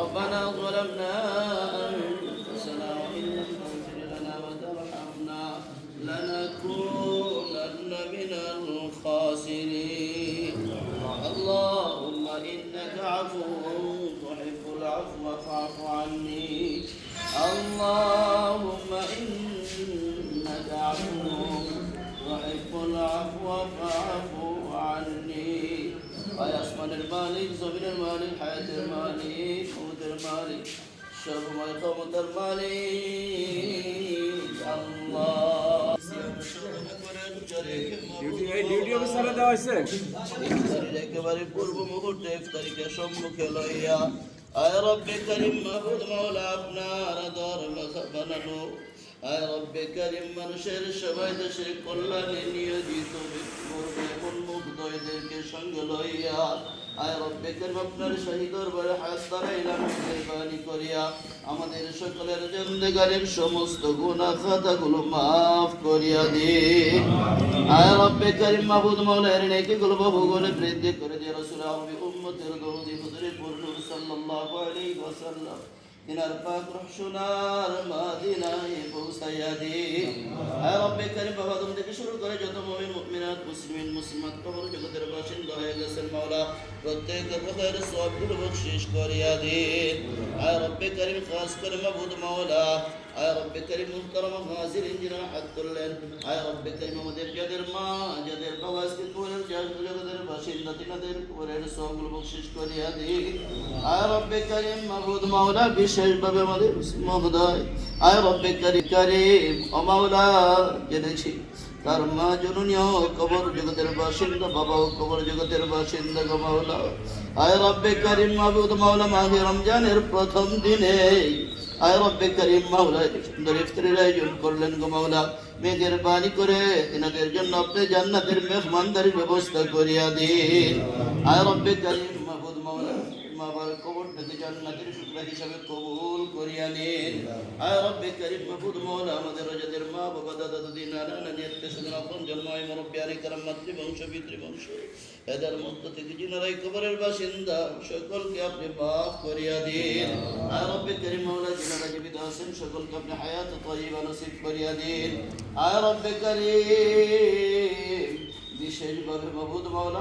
ربنا ظلمنا أنفسنا وإن لم تغفر لنا وترحمنا لنكونن من الخاسرين. اللهم إنك عفو تحب العفو فاعف عني. اللهم إنك عفو تحب العفو فاعف عني. ويصمد المالك زمن المالك হায়াতের মালিক ক্ষমতার মালিক সর্বময় ক্ষমতার মালিক আল্লাহ একেবারে পূর্ব মুহূর্তে ইফতারিকে সম্মুখে লইয়া, আয় রব্বে করিম মাহবুদ মাওলা আপনার মাথা বানানো। আয় রব্বে করিম, মানুষের সবাই দেশের কল্যাণে নিয়োজিত এমন মুগ্ধদেরকে সঙ্গে লইয়া। আয় রব্বে করিম, আপনার শহীদ দরবারে হাত দাঁড়াইলাম মেহরবানি করিয়া, আমাদের সকলের জন্দেগারের সমস্ত গুনাহ খাতাগুলো মাফ করিয়া দিন আয় রব্বে করিম, মাহবুদ মাওলার নেকি গুলো বাবু বৃদ্ধি করে দিয়ে রাসূল আরবি উম্মতের দরদি হুজুরে পূর্ণ সাল্লাল্লাহু আলাইহি ওয়াসাল্লাম। তিনার পাক রহসুনার মাদিনায় পৌঁছাইয়া দিন আয় রব্বে কারিম বাবা তুমি থেকে শুরু করে যত মুমিন মুমিনাত মুসলিমিন মুসলিমাত কবর জগতের বাসিন্দা হয়ে গেছেন মাওলা। প্রত্যেক প্রকার সবগুলো বকশিশ করিয়া দিন। আয় রব্বে করিম, খাস করে মাহবুদ মাওলা। আয় রব্বে করিম, মুহতারাম হাজির ইঞ্জিনা হাত করলেন। আয় রব্বে করিম, আমাদের যাদের মা, যাদের বাবা আজকে কোরের জগতের বাসিন্দা, তিনাদের কোরের সবগুলো বকশিশ করিয়া দিন। আয় রব্বে করিম মাহবুদ মাওলা, বিশেষভাবে আমাদের মহোদয়। আয় রব্বে করিম করিম ও জেনেছি। তার মা জননীয় কবর জগতের বাসিন্দা বাবাও কবর জগতের বাসিন্দা, গো মাওলা। আয় রব্বে করিম মাহবুদ মাওলা মাহে রমজানের প্রথম দিনে। আয় রব্বে করিম মাওলা সুন্দর ইফতারের আয়োজন করলেন গো মাওলা। মেঘের বাণী করে তিনাদের জন্য আপনি জান্নাতের মেহমানদারির ব্যবস্থা করিয়া দিন। আয় রব্বে করিম মাহবুদ মাওলা। মা বাবার কবরটাকে জান্নাতের টুকরা হিসাবে কবুল করিয়া নিন। আয় রব্বে করিম মাহবুদ মাওলা, আমাদের যাদের মা বাবা, দাদা, দাদি, নানা, নানি, আত্মীয় আপন জন্মায় মুরব্বী আলী কারাম, মাতৃবংশ, পিতৃবংশ। এদের মধ্য থেকে যিনারাই কবরের বাসিন্দা, সকলকে আপনি মাফ করিয়া দিন। আয় রব্বে করিম মাওলা, যিনারা জীবিত আছেন, সকলকে আপনি হায়াত তয়িবা নসিব করিয়া দিন। আয় রব্বে করিম বিশেষভাবে মাহবুদ মাওলা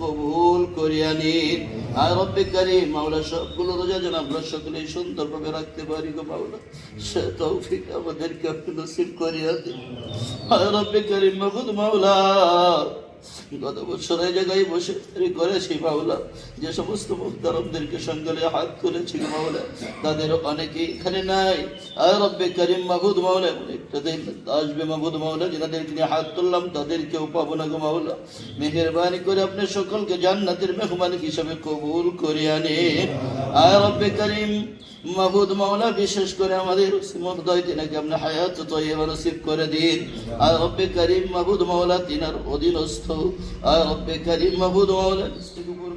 কবুল করিয়া নিন। আর রব্বে কারিম সবগুলো রোজা যেন আমরা সকলেই সুন্দরভাবে রাখতে পারি গো মাওলা। সে তৌফিক আমাদেরকে আপনি নসিব করিয়া দিন। আর রব্বে কারিম মাহবুদ মাওলা গত বছর জায়গায় বসে করেছি মাওলা, যে সমস্ত মুখতারমদেরকে সঙ্গে হাত করেছি গো মাওলা, তাদের অনেকেই এখানে নাই। রব্বে করিম মাহবুদ মাওলা আসবে মাহবুদ মাওলা নিয়ে হাত তুললাম, তাদেরকেও পাবো না গো মাওলা। মেহরবানি করে আপনি সকলকে জান্নাতের মেহমান হিসাবে কবুল করে আনে। রব্বে করিম মাহবুদ মাওলা, বিশেষ করে আমাদের তিনাকে আপনি হায়াত নসিব করে দিন। আর রব্বে করিম মাহবুদ মাওলা, তিনার অধীনস্থ আর রব্বে করিম মাহবুদ মাওলা নিস্তিক উপর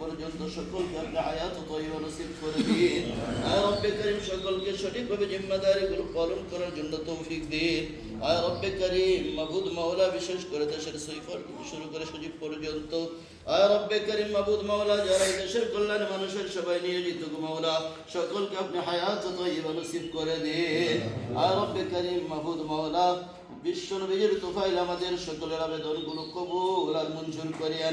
পর্যন্ত সকলকে আপনি হায়াত তৈবা নসিব করে দিন। আর রব্বে করিম সকলকে সঠিকভাবে জিম্মাদারিগুলো পালন করার জন্য তৌফিক দিন। আর রব্বে করিম মাহবুদ মাওলা বিশেষ করে দেশের সৈফর শুরু করে সুজীব পর্যন্ত। আর রব্বে করিম মাহবুদ মাওলা যারা দেশের কল্যাণে মানুষের সবাই নিয়োজিত মাওলা, সকলকে আপনি হায়াত তৈবা নসিব করে দিন। আর রব্বে করিম মাহবুদ মাওলা বিশ্ব নবীজির তোফাইল আমাদের সকলের আবেদনগুলো কবুল আর মঞ্জুর করিয়া